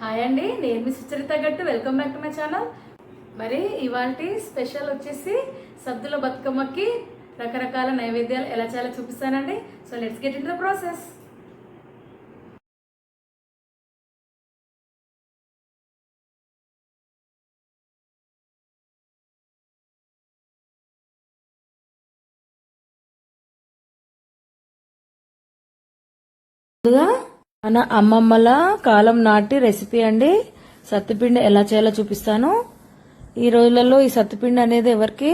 Hi అండి నేను మీ Sucharitha Gattu. Welcome back to my channel మరి ఇవాళ స్పెషల్ వచ్చేసి సద్దుల బతుకమ్మకి రకరకాల నైవేద్యాలు ఎలా చేయాలో చూపిస్తానండి. So let's get in the process ముందుగా మన అమ్మమ్మల కాలం నాటి రెసిపీ అండి. సత్తుపిండి ఎలా చేయాలో చూపిస్తాను. ఈ రోజులలో ఈ సత్తుపిండి అనేది ఎవరికి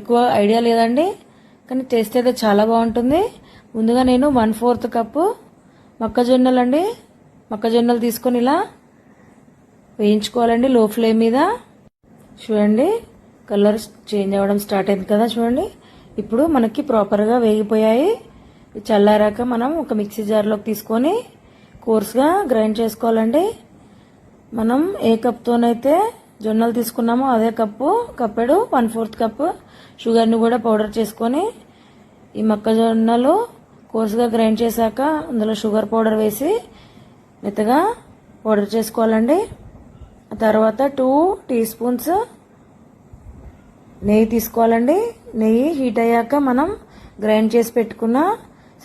ఎక్కువ ఐడియా లేదండి. కానీ టేస్ట్ అయితే చాలా బాగుంటుంది. ముందుగా నేను వన్ ఫోర్త్ కప్పు మొక్కజొన్నలు అండి. మొక్కజొన్నలు తీసుకొని ఇలా వేయించుకోవాలండి లో ఫ్లేమ్ మీద. చూడండి కలర్ చేంజ్ అవ్వడం స్టార్ట్ అయింది కదా చూడండి. ఇప్పుడు మనకి ప్రాపర్గా వేగిపోయాయి. చల్లారాక మనం ఒక మిక్సీ జార్లోకి తీసుకొని కోర్స్గా గ్రైండ్ చేసుకోవాలండి. మనం ఏ కప్తోనైతే జొన్నలు తీసుకున్నామో అదే కప్పు కప్పెడు వన్ ఫోర్త్ కప్పు షుగర్ని కూడా పౌడర్ చేసుకొని ఈ మొక్కజొన్నలు కోర్సుగా గ్రైండ్ చేశాక అందులో షుగర్ పౌడర్ వేసి మెత్తగా పౌడర్ చేసుకోవాలండి. తర్వాత టూ టీ స్పూన్స్ నెయ్యి తీసుకోవాలండి. నెయ్యి హీట్ అయ్యాక మనం గ్రైండ్ చేసి పెట్టుకున్న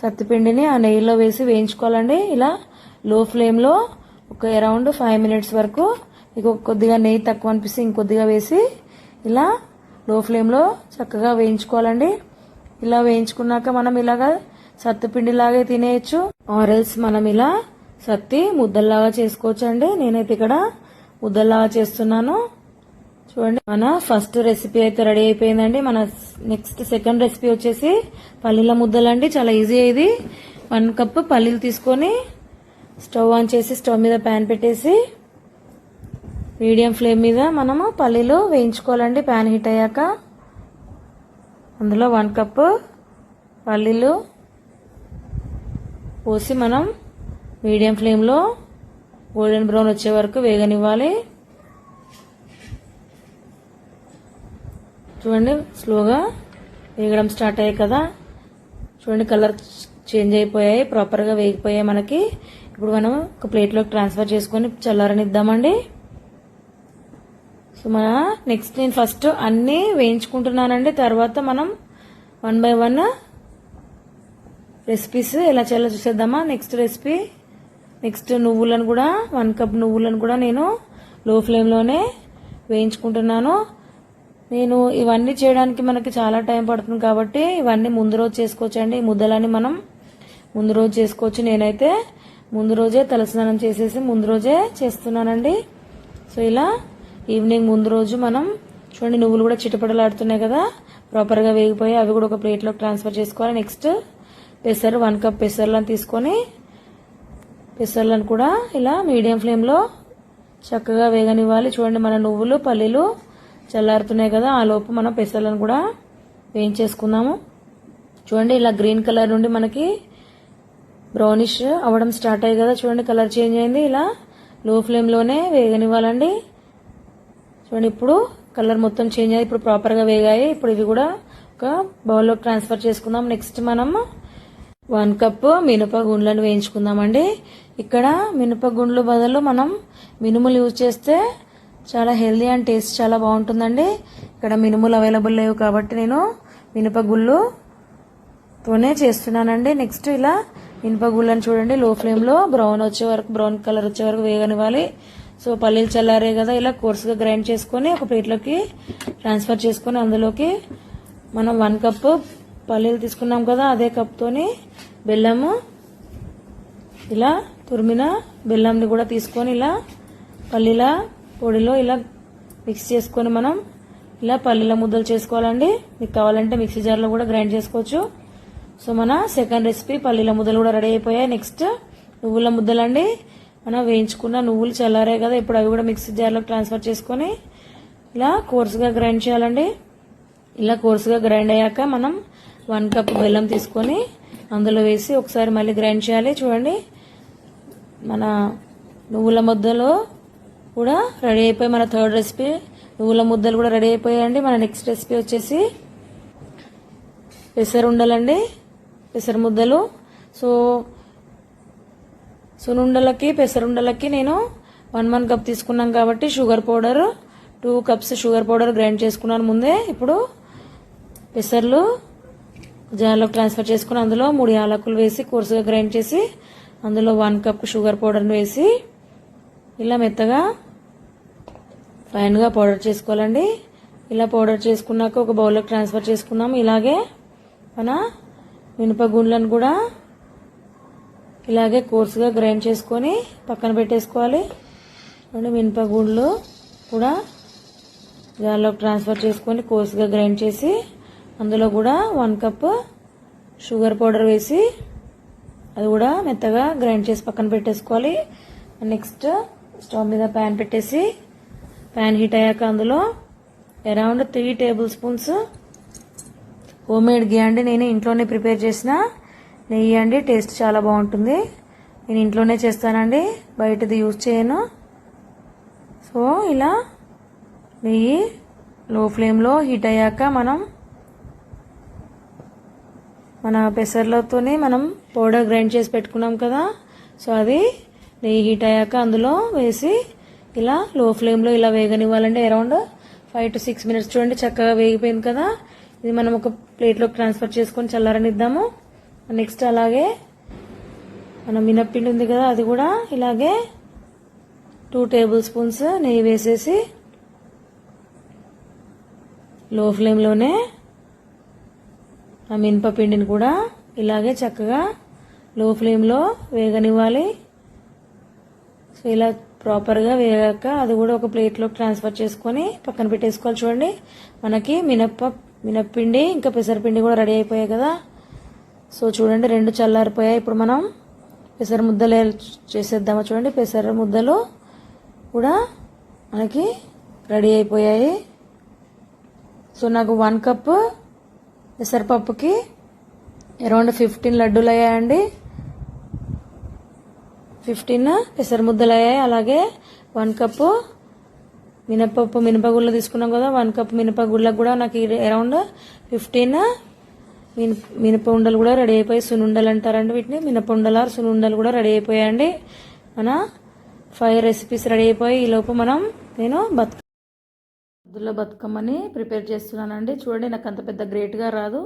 సత్తిపిండిని ఆ నెయ్యిలో వేసి వేయించుకోవాలండి. ఇలా లో ఫ్లేమ్లో ఒక అరౌండ్ ఫైవ్ మినిట్స్ వరకు మీకు కొద్దిగా నెయ్యి తక్కువ అనిపిస్తే ఇంకొద్దిగా వేసి ఇలా లో ఫ్లేమ్లో చక్కగా వేయించుకోవాలండి. ఇలా వేయించుకున్నాక మనం ఇలాగా సత్తుపిండిలాగే తినేయచ్చు. ఆరెల్స్ మనం ఇలా సత్తి ముద్దల్లాగా చేసుకోవచ్చు అండి నేనైతే ఇక్కడ ముద్దల్లాగా చేస్తున్నాను. చూడండి. మన ఫస్ట్ రెసిపీ అయితే రెడీ అయిపోయిందండి. మన నెక్స్ట్ సెకండ్ రెసిపీ వచ్చేసి పల్లీల ముద్దలండి. చాలా ఈజీ ఇది. వన్ కప్ పల్లీలు తీసుకొని స్టవ్ ఆన్ చేసి స్టవ్ మీద ప్యాన్ పెట్టేసి మీడియం ఫ్లేమ్ మీద మనము పల్లీలు వేయించుకోవాలండి. ప్యాన్ హీట్ అయ్యాక అందులో వన్ కప్ పల్లీలు పోసి మనం మీడియం ఫ్లేమ్లో గోల్డెన్ బ్రౌన్ వచ్చే వరకు వేగనివ్వాలి. చూడండి స్లోగా వేగడం స్టార్ట్ అయ్యాయి కదా. చూడండి కలర్ చేంజ్ అయిపోయాయి ప్రాపర్గా వేగిపోయాయి మనకి. ఇప్పుడు మనం ఒక ప్లేట్లోకి ట్రాన్స్ఫర్ చేసుకొని చల్లారనిద్దామండి. సో మన నెక్స్ట్ నేను ఫస్ట్ అన్నీ వేయించుకుంటున్నానండి. తర్వాత మనం వన్ బై వన్ రెసిపీస్ ఎలా చేయాలో చూసేద్దామా? నెక్స్ట్ రెసిపీ నెక్స్ట్ నువ్వులను కూడా వన్ కప్ నువ్వులను కూడా నేను లో ఫ్లేమ్లోనే వేయించుకుంటున్నాను. నేను ఇవన్నీ చేయడానికి మనకి చాలా టైం పడుతుంది కాబట్టి ఇవన్నీ ముందు రోజు చేసుకోవచ్చు అండి ఈ ముద్దలని మనం ముందు రోజు చేసుకోవచ్చు. నేనైతే ముందు రోజే తలస్నానం చేసేసి ముందు రోజే చేస్తున్నానండి. సో ఇలా ఈవినింగ్ ముందు రోజు మనం చూడండి నువ్వులు కూడా చిటపటలాడుతున్నాయి కదా. ప్రాపర్గా వేగిపోయి అవి కూడా ఒక ప్లేట్లోకి ట్రాన్స్ఫర్ చేసుకోవాలి. నెక్స్ట్ పెసరు వన్ కప్ పెసర్లను తీసుకొని పెసర్లను కూడా ఇలా మీడియం ఫ్లేమ్లో చక్కగా వేగనివ్వాలి. చూడండి మన నువ్వులు పల్లీలు చల్లారుతున్నాయి కదా ఆ లోపు మనం పెసలను కూడా వేయించేసుకుందాము. చూడండి ఇలా గ్రీన్ కలర్ నుండి మనకి బ్రౌనిష్ అవ్వడం స్టార్ట్ అయ్యి కదా. చూడండి కలర్ చేంజ్ అయింది. ఇలా లో ఫ్లేమ్లోనే వేగనివ్వాలండి. చూడండి ఇప్పుడు కలర్ మొత్తం చేంజ్ అయ్యి ఇప్పుడు ప్రాపర్గా వేగాయి. ఇప్పుడు ఇవి కూడా ఒక బౌల్లో ట్రాన్స్ఫర్ చేసుకుందాం. నెక్స్ట్ మనం వన్ కప్ మినపగుండ్లను వేయించుకుందామండి. ఇక్కడ మినప గుండ్లు బదులు మనం మినుములు యూజ్ చేస్తే చాలా హెల్దీ అండ్ టేస్ట్ చాలా బాగుంటుందండి. ఇక్కడ మినుములు అవైలబుల్ లేవు కాబట్టి నేను మినప తోనే చేస్తున్నానండి. నెక్స్ట్ ఇలా మినపగుళ్ళని చూడండి. లో ఫ్లేమ్లో బ్రౌన్ వచ్చే వరకు బ్రౌన్ కలర్ వచ్చే వరకు వేగనివ్వాలి. సో పల్లీలు చల్లారే కదా ఇలా కోర్స్గా గ్రైండ్ చేసుకొని ఒక ప్లేట్లోకి ట్రాన్స్ఫర్ చేసుకొని అందులోకి మనం వన్ కప్ పల్లీలు తీసుకున్నాం కదా అదే కప్తోని బెల్లము ఇలా తురిమిన బెల్లంని కూడా తీసుకొని ఇలా పల్లీల పొడిలో ఇలా మిక్స్ చేసుకొని మనం ఇలా పల్లీల ముద్దలు చేసుకోవాలండి. మీకు కావాలంటే మిక్సీ జార్లో కూడా గ్రైండ్ చేసుకోవచ్చు. సో మన సెకండ్ రెసిపీ పల్లీల ముద్దలు కూడా రెడీ అయిపోయాయి. నెక్స్ట్ నువ్వుల ముద్దలండి. మనం వేయించుకున్న నువ్వులు చల్లారాయి కదా ఇప్పుడు అవి కూడా మిక్సీ జార్లోకి ట్రాన్స్ఫర్ చేసుకొని ఇలా కోర్సుగా గ్రైండ్ చేయాలండి. ఇలా కోర్సుగా గ్రైండ్ అయ్యాక మనం వన్ కప్ బెల్లం తీసుకొని అందులో వేసి ఒకసారి మళ్ళీ గ్రైండ్ చేయాలి. చూడండి మన నువ్వుల ముద్దలో కూడా రెడీ అయిపోయి మన థర్డ్ రెసిపీ. నువ్వుల ముద్దలు కూడా రెడీ అయిపోయాయండి. మన నెక్స్ట్ రెసిపీ వచ్చేసి పెసరు ఉండలండి. పెసరు ముద్దలు. సో సునుండలకి పెసరుండలకి నేను వన్ వన్ కప్ తీసుకున్నాం కాబట్టి sugar powder two cups sugar powder grind చేసుకున్నాను ముందే. ఇప్పుడు పెసర్లు జార్లోకి ట్రాన్స్ఫర్ చేసుకుని అందులో మూడు యాలకులు వేసి కోర్సుగా గ్రైండ్ చేసి అందులో వన్ కప్ షుగర్ పౌడర్ని వేసి ఇలా మెత్తగా ఫైన్గా పౌడర్ చేసుకోవాలండి. ఇలా పౌడర్ చేసుకున్నాక ఒక బౌల్లోకి ట్రాన్స్ఫర్ చేసుకున్నాము. ఇలాగే మన మినప గుండ్లను కూడా ఇలాగే కోర్సుగా గ్రైండ్ చేసుకొని పక్కన పెట్టేసుకోవాలి. అండ్ మినప గుండ్లు కూడా జార్లోకి ట్రాన్స్ఫర్ చేసుకొని కోర్సుగా గ్రైండ్ చేసి అందులో కూడా వన్ కప్ షుగర్ పౌడర్ వేసి అది కూడా మెత్తగా గ్రైండ్ చేసి పక్కన పెట్టేసుకోవాలి. నెక్స్ట్ స్టవ్ మీద ప్యాన్ పెట్టేసి ప్యాన్ హీట్ అయ్యాక అందులో around three tablespoons homemade ghee అండి. నేను ఇంట్లోనే ప్రిపేర్ చేసిన నెయ్యి అండి. టేస్ట్ చాలా బాగుంటుంది. నేను ఇంట్లోనే చేస్తానండి. బయటది యూజ్ చేయను. సో ఇలా నెయ్యి లో ఫ్లేమ్లో హీట్ అయ్యాక మనం మన పెసర్లతోనే మనం పౌడర్ గ్రైండ్ చేసి పెట్టుకున్నాం కదా. సో అది నెయ్యి హీట్ అయ్యాక అందులో వేసి ఇలా లో ఫ్లేమ్లో ఇలా వేగనివ్వాలంటే around five to six minutes చూడండి చక్కగా వేగిపోయింది కదా. ఇది మనం ఒక ప్లేట్లోకి ట్రాన్స్ఫర్ చేసుకొని చల్లారనిద్దాము. నెక్స్ట్ అలాగే మన మినప్పిండి ఉంది కదా అది కూడా ఇలాగే టూ టేబుల్ స్పూన్స్ నెయ్యి వేసేసి లో ఫ్లేమ్లోనే ఆ మినప పిండిని కూడా ఇలాగే చక్కగా లో ఫ్లేమ్లో వేగనివ్వాలి. సో ఇలా ప్రాపర్గా వేగాక అది కూడా ఒక ప్లేట్లోకి ట్రాన్స్ఫర్ చేసుకొని పక్కన పెట్టేసుకోవాలి చూడండి. మనకి మినప్ప మినప్పిండి ఇంకా పెసరపిండి కూడా రెడీ అయిపోయాయి కదా. సో చూడండి రెండు చల్లారిపోయాయి. ఇప్పుడు మనం పెసర ముద్దలు చేసేద్దామా చూడండి. పెసర ముద్దలు కూడా మనకి రెడీ అయిపోయాయి. సో నాకు వన్ కప్ పెసరపప్పుకి అరౌండ్ ఫిఫ్టీన్ లడ్డూలు అయ్యాయండి. ఫిఫ్టీన్ పెసర ముద్దలు అయ్యాయి అలాగే వన్ కప్పు మినపప్పు మినపగుళ్ళు తీసుకున్నాం కదా వన్ కప్ మినపగుళ్ళకు కూడా నాకు అరౌండ్ ఫిఫ్టీన్ మిన మినప ఉండలు కూడా రెడీ అయిపోయి సునుండలు అంటారండి వీటిని. మినప ఉండలు సునుండలు కూడా రెడీ అయిపోయాయండి. మన ఫైవ్ రెసిపీస్ రెడీ అయిపోయి ఈ లోపు మనం నేను బతుక పొద్దుల్లో బతుకమ్మని ప్రిపేర్ చేస్తున్నానండి. చూడండి నాకు అంత పెద్ద గ్రేట్గా రాదు.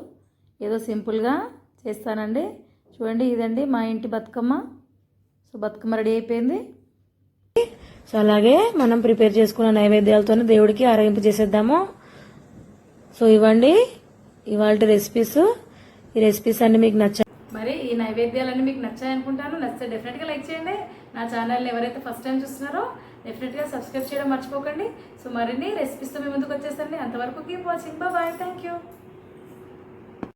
ఏదో సింపుల్గా చేస్తానండి. చూడండి ఇదండి మా ఇంటి బతుకమ్మ. సో బతుకమ్మ రెడీ అయిపోయింది. సో అలాగే మనం ప్రిపేర్ చేసుకున్న నైవేద్యాలతో దేవుడికి ఆరగింపు చేసేద్దాము. సో ఇవ్వండి ఇవాళ రెసిపీస్ ఈ రెసిపీస్ అన్ని మీకు నచ్చ మరి ఈ నైవేద్యాలన్నీ మీకు నచ్చాయి అనుకుంటాను. నచ్చితే డెఫినెట్గా లైక్ చేయండి. నా ఛానల్ని ఎవరైతే ఫస్ట్ టైం చూస్తున్నారో డెఫినెట్గా సబ్స్క్రైబ్ చేయడం మర్చిపోకండి. సో మరిన్ని రెసిపీస్తో మీ ముందుకు వచ్చేసండి అంతవరకు keep watching bye thank you